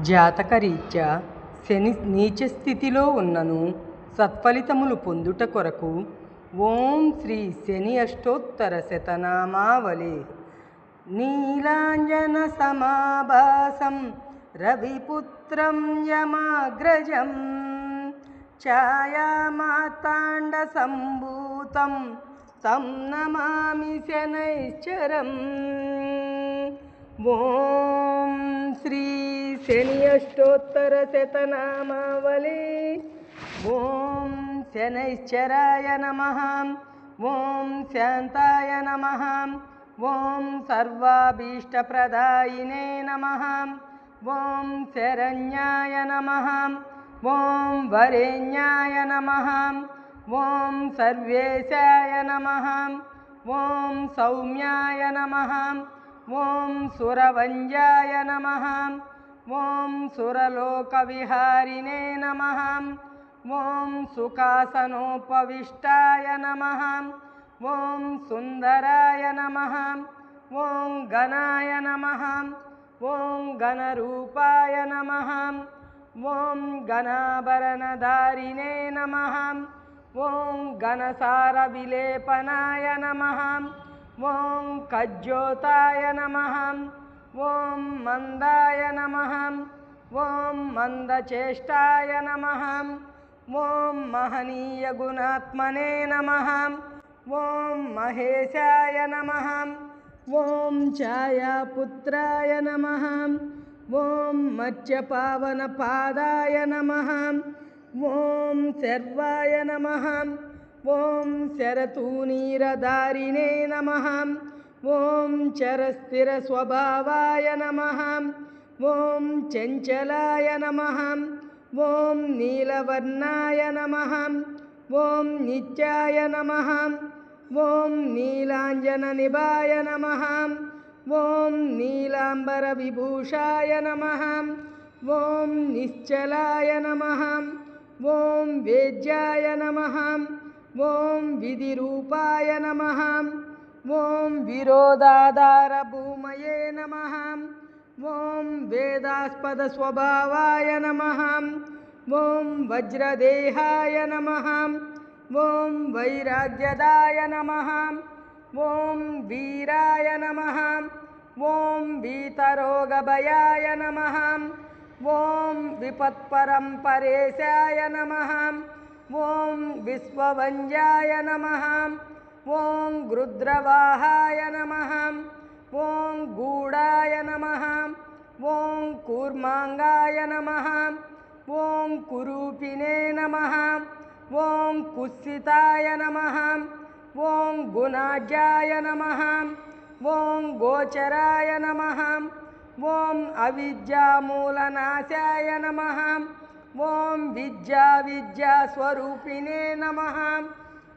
జాతకరీత్యా శని నీచ స్థితిలో ఉన్నను. సత్ఫలితములు పొందుట కొరకు ఓం శ్రీ శని అష్టోత్తర శతనామావళి. నీలాంజన సమాభాసం రవిపుత్రం యమాగ్రజం. ఛాయామాతాండ సంభూతం తం నమామి శనైశ్చరం. ఓం శ్రీ शनियष्टोत्तरशतनामावली ॐ शनैश्चराय नमः। ॐ शान्ताय नमः। ॐ सर्वाभीष्टप्रदायिने नमः। ॐ शरण्याय नमः। ॐ वरेण्याय नमः। ॐ सर्वेशाय नमः। ॐ सौम्याय नमः। ॐ सुरवञ्जाय नमः। ॐ सुरलोकविहारिणे नमः। ॐ सुखासनोपविष्टाय नमः। ॐ सुन्दराय नमः। ॐ गणाय नमः। ॐ गणरूपाय नमः। ॐ गणाभरणधारिणे नमः। ॐ गणसारविलेपनाय नमः। ॐ कज्योताय नमः। ॐ मन्दाय नमः ॐ मन्दचेष्टाय नमः ॐ महनीयगुणात्मने नमः ॐ महेशाय नमः ॐ छायापुत्राय नमः ॐ मत्स्यपावनपादाय नमः ॐ सर्वाय नमः ॐ शरतूणीरदारिणे नमः ॐ चरस्थिरस्वभावाय नमः। ॐ चञ्चलाय नमः। ॐ नीलवर्णाय नमः। ॐ नित्याय नमः। ॐ नीलाञ्जननिभाय नमः। ॐ नीलाम्बरविभूषाय नमः। ॐ निश्चलाय नमः। ॐ वेद्याय नमः। ॐ विधिरूपाय नमः। ॐ विरोदाधारभूमये नमः। ॐ वेदास्पदस्वभावाय नमः। ॐ वज्रदेहाय नमः। ॐ वैराग्यदाय नमः। ॐ वीराय नमः। ॐ वीतरोगभयाय नमः। ॐ विपत्परं परेशाय नमः। ॐ विश्ववञ्जाय नमः। ॐ रुद्रवाहाय नमः ॐ गूढाय नमः ॐ कूर्माङ्गाय नमः ॐ कुरूपिणे नमः ॐ कुत्सिताय नमः ॐ गुणाय नमः ॐ गोचराय नमः ॐ अविद्यामूलनाशाय नमः ॐ विद्याविद्यास्वरूपिणे नमः।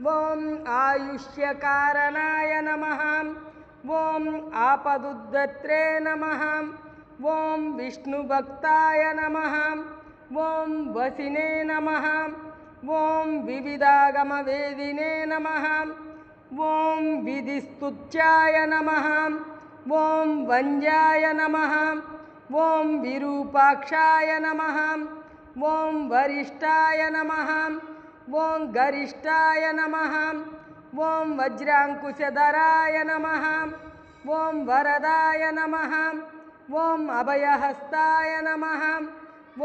ॐ आयुष्यकारणाय नमः। ॐ आपदुद्धत्रे नमः। ॐ विष्णुभक्ताय नमः। ॐ वसिने नमः। ॐ विविधागमवेदिने नमः। ॐ विधिस्तुत्याय नमः। ॐ वञ्जाय नमः। ॐ विरूपाक्षाय नमः। ॐ वरिष्ठाय नमः। ॐ गरिष्ठाय नमः ॐ वज्राङ्कुशधराय नमः ॐ वरदाय नमः ॐ अभयहस्ताय नमः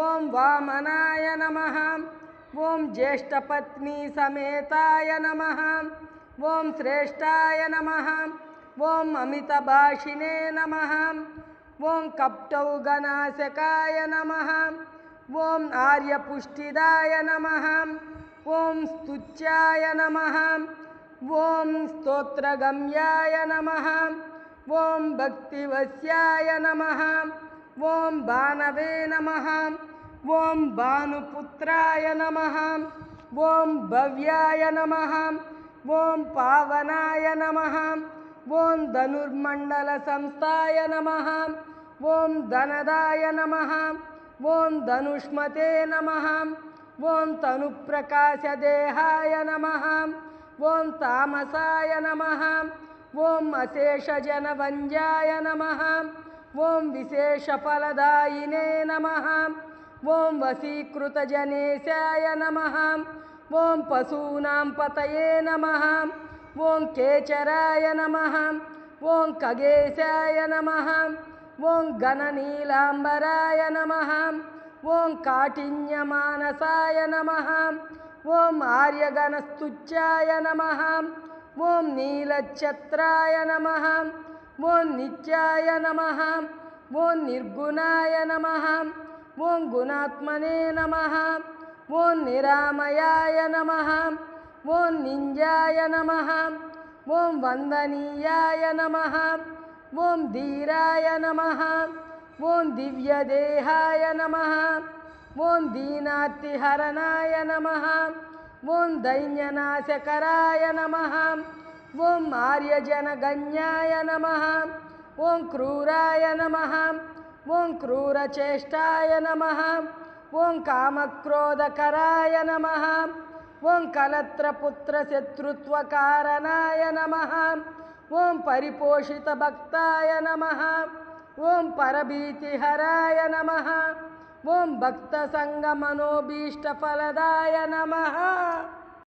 ॐ वामनाय नमः ॐ ज्येष्ठपत्नीसमेताय नमः ॐ श्रेष्ठाय नमः ॐ अमितभाषिणे नमः ॐ कप्टौगनाशकाय नमः ॐ आर्यपुष्टिदाय नमः ॐ स्तुत्याय नमः ॐ स्तोत्रगम्याय नमः ॐ भक्तिवस्याय नमः ॐ बानवे नमः ॐ भानुपुत्राय नमः ॐ भव्याय नमः ॐ पावनाय नमः ॐ धनुर्मण्डलसंस्थाय नमः ॐ धनदाय नमः ॐ धनुष्मते नमः ॐ तनुप्रकाशदेहाय नमः। ॐ तामसाय नमः। ॐ अशेषजनवञ्जाय नमः। ॐ विशेषफलदायिने नमः। ॐ वशीकृतजनेशाय नमः। ॐ पशूनां पतये नमः। ॐ केचराय नमः। ॐ खगेशाय नमः। ॐ गणनीलाम्बराय नमः। ॐ काठिन्यमानसाय नमः ॐ आर्यगणस्तुत्याय नमः ॐ नीलच्छत्राय नमः ॐ नित्याय नमः ॐ निर्गुणाय नमः ॐ गुणात्मने नमः ॐ निरामयाय नमः ॐ निञ्जाय नमः ॐ वन्दनीयाय नमः ॐ धीराय नमः ॐ दिव्यदेहाय नमः ॐ दीनातिहरणाय नमः ॐ दैन्यनाशकराय नमः ॐ आर्यजनगण्याय नमः ॐ क्रूराय नमः ॐ क्रूरचेष्टाय नमः ॐ कामक्रोधकराय नमः ॐ कलत्रपुत्रशत्रुत्वकारणाय नमः ॐ परिपोषितभक्ताय नमः ॐ परभीतिहराय नमः। ॐ भक्तसङ्गमनोभीष्टफलदाय नमः